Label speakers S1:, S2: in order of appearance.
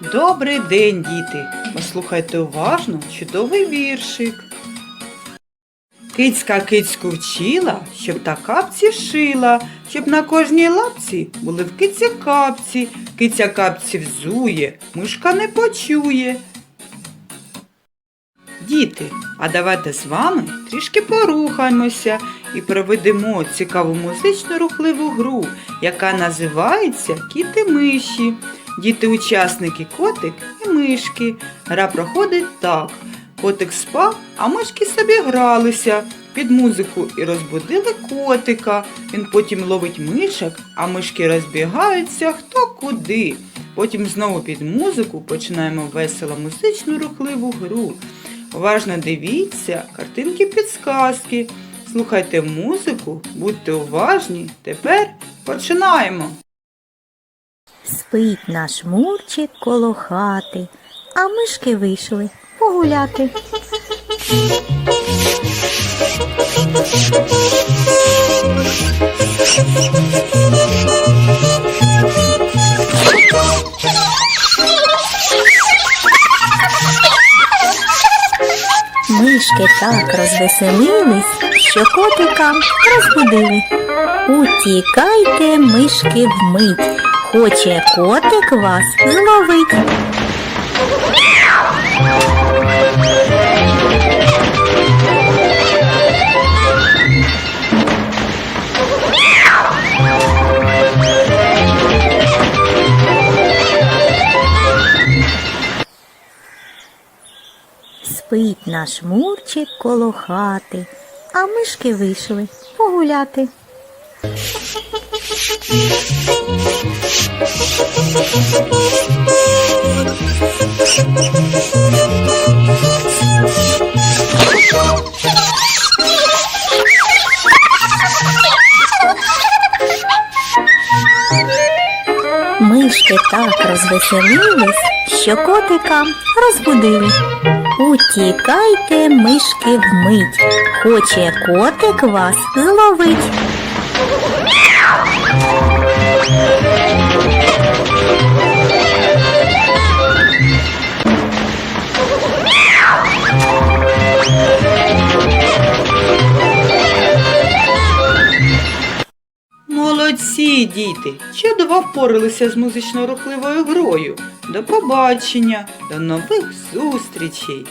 S1: Добрий день, діти! Послухайте уважно чудовий віршик. Кицька кицьку вчила, щоб та капці шила, щоб на кожній лапці були в киці капці. Киця капці взує, мишка не почує. Діти, а давайте з вами трішки порухаємося і проведемо цікаву музичну рухливу гру, яка називається Кіти миші. Діти-учасники котик і мишки. Гра проходить так. Котик спав, а мишки собі гралися під музику і розбудили котика. Він потім ловить мишок, а мишки розбігаються хто куди. Потім знову під музику починаємо весело музичну рухливу гру. Уважно дивіться, картинки підсказки. Слухайте музику, будьте уважні. Тепер починаємо.
S2: Спить наш мурчик коло хати, а мишки вийшли погуляти. Мишки так розвеселились, що котика розбудили. Утікайте, мишки, вмить, хоче котик вас зловить. Спить наш мурчик коло хати, а мишки вийшли погуляти. Мишки так розвеселились, що котика розбудили. Утікайте, мишки, вмить, хоче котик вас зловить.
S1: Молодці, діти! Чудово впоралися з музично-рухливою грою. До побачення, до нових зустрічей!